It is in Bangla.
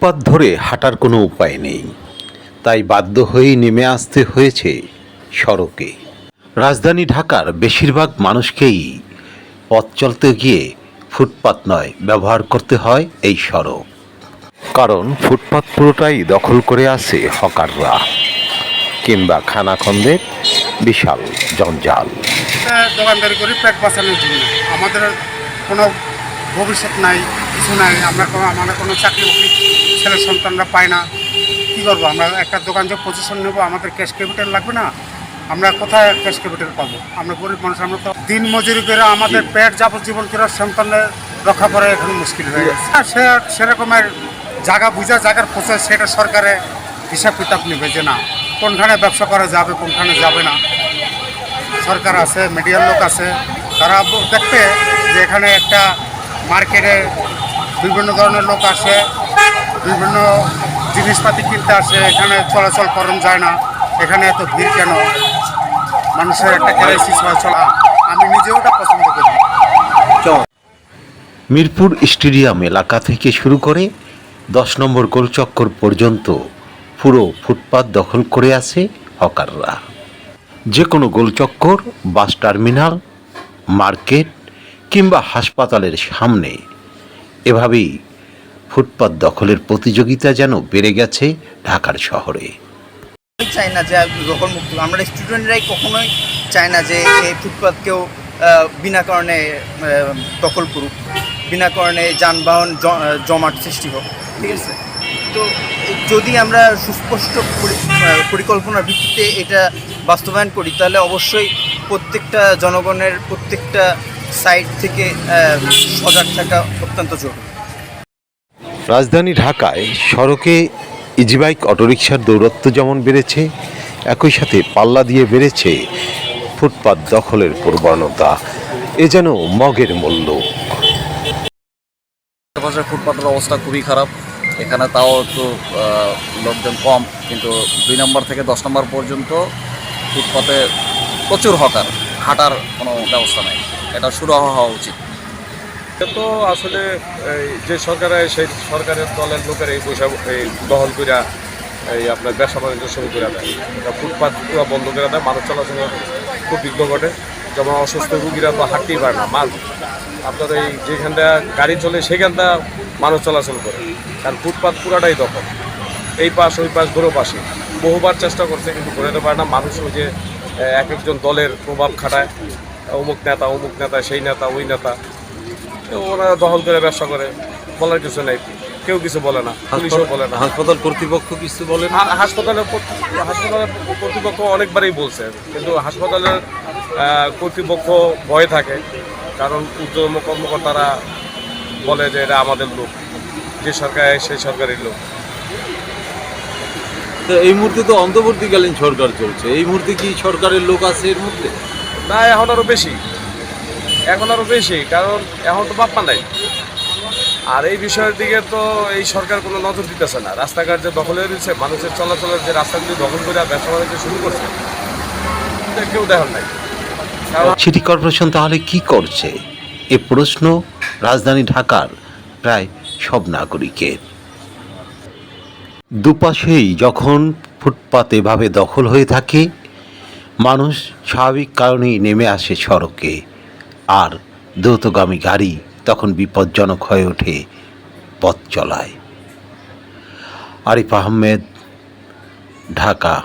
ফুটপাত ধরে হাঁটার কোনো উপায় নেই। তাই বাধ্য হয়েই নেমে আসতে হয়েছে সড়কে। রাজধানী ঢাকার বেশিরভাগ মানুষকেই পথ চলতে গিয়ে ফুটপাত নয় ব্যবহার করতে হয় এই সড়ক। কারণ ফুটপাত পুরোটাই দখল করে আছে হকাররা কিংবা খানাখন্দের বিশাল জঞ্জাল। দোকানদারি করি, পেট বাঁচানোর জন্য। আমাদের কোনো ভবিষ্যৎ নাই। কিছু নাই আমরা কোনো আমাদের কোনো চাকরি বাকরি ছেলে সন্তানরা পায় না। কী করব? আমরা একটা দোকান যে পজিশন নেব আমাদের ক্যাশ ক্যাপিটাল লাগবে না? আমরা কোথায় ক্যাশ ক্যাপিটাল পাবো? আমরা গরিব মানুষ আমরা তো দিন মজুরি করে আমাদের পেট যাবজ্জীবন করে সন্তানের রক্ষা করা এখন মুশকিল হয়ে গেছে। সে সেরকমের জায়গা বুঝা জায়গার প্রসেস সেটা সরকারে হিসাব কিতাব নেবে যে না কোনখানে ব্যবসা করা যাবে কোনখানে যাবে না। সরকার আছে মিডিয়ার লোক আছে তারা দেখবে যে এখানে একটা মার্কেটে বিভিন্ন ধরনের লোক আসে, বিভিন্ন জিনিসপাতি কিনতে আসে, এখানে চলাচল করণ যায় না। এখানে এত ভিড় কেন? মানুষের একটা ক্রাইসিস হয়, চলা। আমি নিজেও ওটা পছন্দ করি। মিরপুর স্টেডিয়াম এলাকা থেকে শুরু করে দশ নম্বর গোলচক্কর পর্যন্ত পুরো ফুটপাত দখল করে আছে হকাররা। যে কোনো গোলচক্কর, বাস টার্মিনাল, মার্কেট কিংবা হাসপাতালের সামনে এভাবেই ফুটপাত দখলের প্রতিযোগিতা যেন বেড়ে গেছে ঢাকার শহরে। চাই না যে দখল মুক্ত আমরা স্টুডেন্টরাই কখনোই চাই না যে এই ফুটপাথকেও আহ, বিনা কারণে দখল করুক। বিনা কারণে যানবাহন জমাট সৃষ্টি হোক। ঠিক আছে? তো যদি আমরা সুস্পষ্ট পরি- পরিকল্পনার ভিত্তিতে এটা বাস্তবায়ন করি তাহলে অবশ্যই প্রত্যেকটা জনগণের প্রত্যেকটা সাইড থেকে সজাগ থাকা অত্যন্ত জরুরি। রাজধানী ঢাকায় সড়কে ইজিবাইক অটোরিকশার দৌরত্ব যেমন বেড়েছে একই সাথে পাল্লা দিয়ে বেড়েছে ফুটপাত দখলের প্রবণতা। এ যেন মগের মূল্য। আশেপাশে ফুটপাতের অবস্থা খুবই খারাপ। এখানে তাও একটু লোকজন কম কিন্তু দুই নম্বর থেকে দশ নম্বর পর্যন্ত ফুটপাতে প্রচুর হকার হাঁটার কোনো ব্যবস্থা নেই। এটা শুরু হওয়া উচিত। তো আসলে যে সরকারে, সেই সরকারের দলের লোকের এই পয়সা, এই দহল কইরা এই আপনার ব্যবসা বাণিজ্য শুরু করে দেয়। এটা ফুটপাত পুরো বন্ধ করে দেয়, মানুষ চলাচল খুব বিঘ্ন ঘটে। যেমন অসুস্থ রুগীরা তো হাঁটতেই পারে না, মাল। আপনার এই যেখানটা গাড়ি চলে, সেখানটা মানুষ চলাচল করে। কারণ ফুটপাত পুরাটাই দখল। এই পাশ, ওই পাশ, ধরো পাশে। বহুবার চেষ্টা করছে, কিন্তু ঘুরাতে পারে না। মানুষ ওই যে এক একজন দলের প্রভাব খাটায়। অমুক নেতা অমুক নেতা সেই নেতা ওই নেতা। ওরা দখল করে ব্যবসা করে। বলার কিছু নেই। কেউ কিছু বলে না পুলিশও বলে না। হাসপাতাল কর্তৃপক্ষ কিছু বলেন হা- হাসপাতালের হাসপাতালের কর্তৃপক্ষ অনেকবারই বলছে। কিন্তু হাসপাতালের কর্তৃপক্ষ ভয়ে থাকে। কারণ উচ্চতম কর্মকর্তারা বলে যে এটা আমাদের লোক। যে সরকার সেই সরকারের লোক। তো এই মুহূর্তে তো অন্তর্বর্তীকালীন সরকার চলছে। এই মুহূর্তে কি সরকারের লোক আছে এর মধ্যে? না, এখন আরও বেশি। এখন আরও বেশি, কারণ এখন তো বাপ্পা নাই। আর এই বিষয়ের দিকে তো এই সরকার কোনো নজর দিতেছে না। রাস্তাঘাট যে দখল রয়েছে, মানুষের চলাচলের যে রাস্তাগুলি দখল করে ব্যবসা বাণিজ্য শুরু করছে কেউ দেখার নাই। সিটি কর্পোরেশন তাহলে কি করছে? এ প্রশ্ন রাজধানী ঢাকার প্রায় সব নাগরিকের। দুপাশেই যখন ফুটপাত এভাবে দখল হয়ে থাকে মানুষ স্বাভাবিক কারণেই নেমে আসে সড়কে। আর দ্রুতগামী গাড়ি তখন বিপজ্জনক হয়ে ওঠে পথ চলায়। আরিফ আহমেদ, ঢাকা।